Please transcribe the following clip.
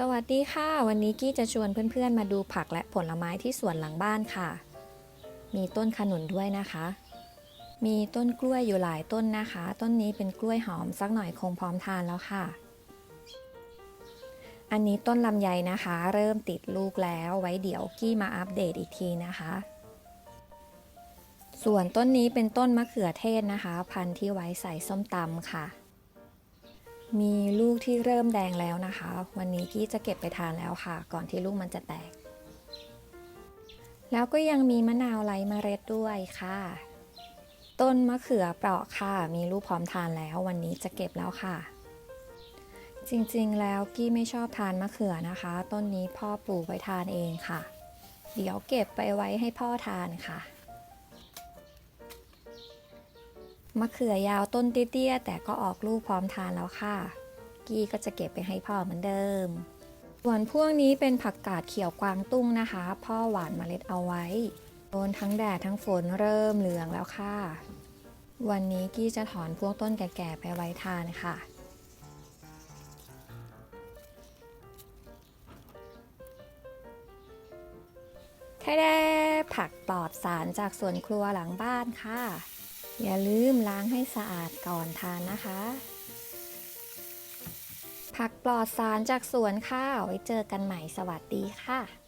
สวัสดีค่ะ วันนี้กี้จะชวนเพื่อนๆ มาดูผักและผลไม้ที่สวนหลังบ้านค่ะ มีต้นขนุนด้วยนะคะ มีต้นกล้วยอยู่หลายต้นนะคะ ต้นนี้เป็นกล้วยหอมสักหน่อยคงพร้อมทานแล้วค่ะ อันนี้ต้นลำไยนะคะ เริ่มติดลูกแล้วไว้เดี๋ยวกี้มาอัปเดตอีกทีนะคะ ส่วนต้นนี้เป็นต้นมะเขือเทศนะคะ พันธุ์ที่ไว้ใส่ส้มตำค่ะ มีลูกที่เริ่มแดงแล้วนะคะ วันนี้กี้จะเก็บไปทานแล้วค่ะ ก่อนที่ลูกมันจะแตก แล้วก็ยังมีมะนาวไร้เมล็ดด้วยค่ะ ต้นมะเขือเปราะค่ะ มีลูกพร้อมทานแล้ว วันนี้จะเก็บแล้วค่ะ จริงๆ แล้วกี้ไม่ชอบทานมะเขือนะคะ ต้นนี้พ่อปลูกไว้ทานเองค่ะ เดี๋ยวเก็บไปไว้ให้พ่อทานค่ะ มะเขือยาวต้นเตี้ยๆแต่ก็ออกลูกพร้อมทานแล้วค่ะ กี้ก็จะเก็บไปให้พ่อเหมือนเดิม ส่วนพวกนี้เป็นผักกาดเขียวกวางตุ้งนะคะ พ่อหวานเมล็ดเอาไว้โดนทั้งแดดทั้งฝนเริ่มเหลืองแล้วค่ะ วันนี้กี้จะถอนพวกต้นแก่ๆไปไว้ทานค่ะแค่ได้ผักปลอดสารจากสวนครัวหลังบ้านค่ะ อย่าลืมล้างให้สะอาดก่อนทานนะคะ ผักปลอดสารจากสวนค่ะไว้เจอกันใหม่สวัสดีค่ะ